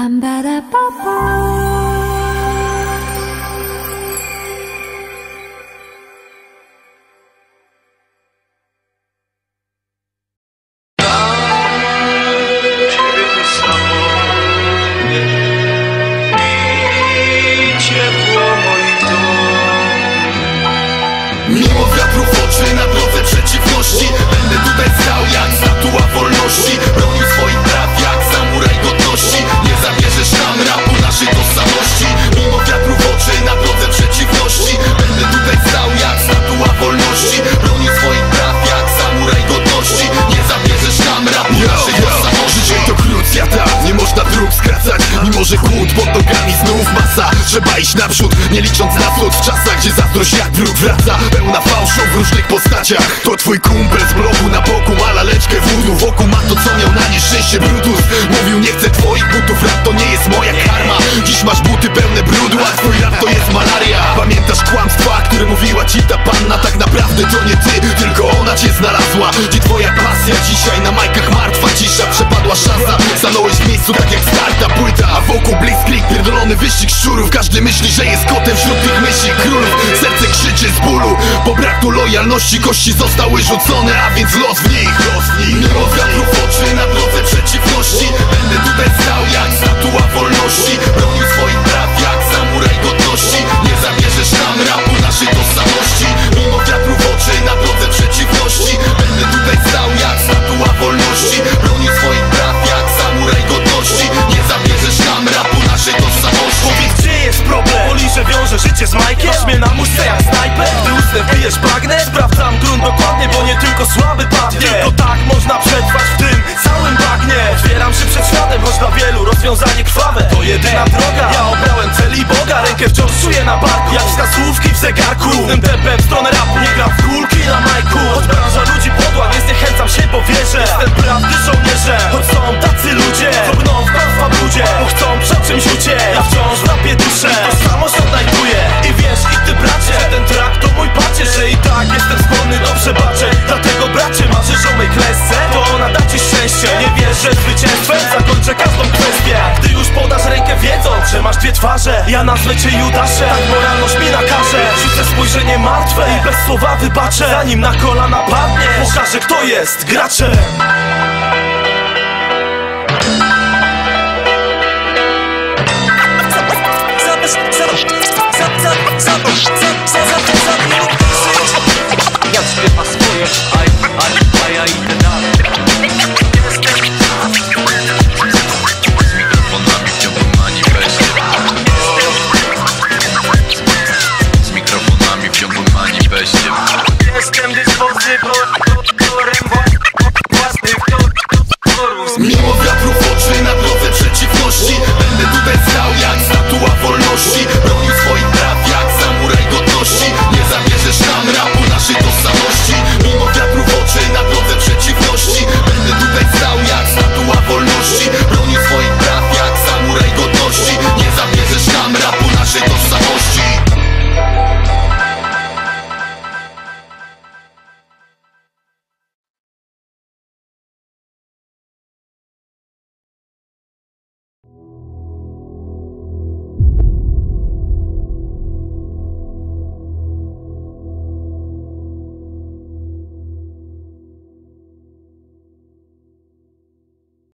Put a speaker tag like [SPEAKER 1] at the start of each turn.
[SPEAKER 1] Bam, bada, ba, ba.
[SPEAKER 2] Skracać Mimo że kłód pod nogami znów masa. Trzeba iść naprzód, nie licząc na cud W czasach, gdzie zazdrość jak wróg wraca. Pełna fałszu w różnych postaciach. To twój kumpel z bloku na boku Ma laleczkę wódu wokół Ma to co miał na nieszczęście Brutus. Mówił nie chcę twoich butów Rap to nie jest moja karma. Dziś masz buty pełne brudu A twój rap to jest malaria. Pamiętasz kłamstwa, które mówiła ci ta panna? Tak naprawdę to nie ty, tylko ona cię znalazła. Gdzie twoja pasja dzisiaj na majkach martwa Cisza przepadła szansa. Stanąłeś w miejscu tak jak Każdy myśli, że jest kotem wśród tych myśli królów. Serce krzyczy z bólu Bo brak lojalności. Kości zostały rzucone A więc los w nich, los w nich. W oczy na drodze przeciwności. Będę tutaj
[SPEAKER 3] Wbijesz bagnę Sprawdzam grunt dokładnie, bo nie tylko słaby padnie. Tylko tak można przetrwać w tym całym bagnie Otwieram się przed światem, choć dla wielu rozwiązanie krwawe. To jedyna droga. Ja obrałem cel i Boga. Rękę wciąż czuję na barku. Jak wskazówki w zegarku. Równym tempem w stronę rapu Nie gram w kulki na majku. Choć branża ludzi podła Nie zniechęcam się, bo wierzę. Jestem prawdy żołnierzem Choć są tacy ludzie Co brną w kłamstwa brudzie Bo chcą przed czymś uciec. Ja wciąż rapie duszę. Tożsamość odnajduję. I wiesz, i ty bracie Ten dwie twarze. Ja nazwę cię Judaszem Tak moralność mi nakaże Rzucę spojrzenie martwe i bez słowa wybaczę. Zanim na kolana padnie Pokażę kto jest graczem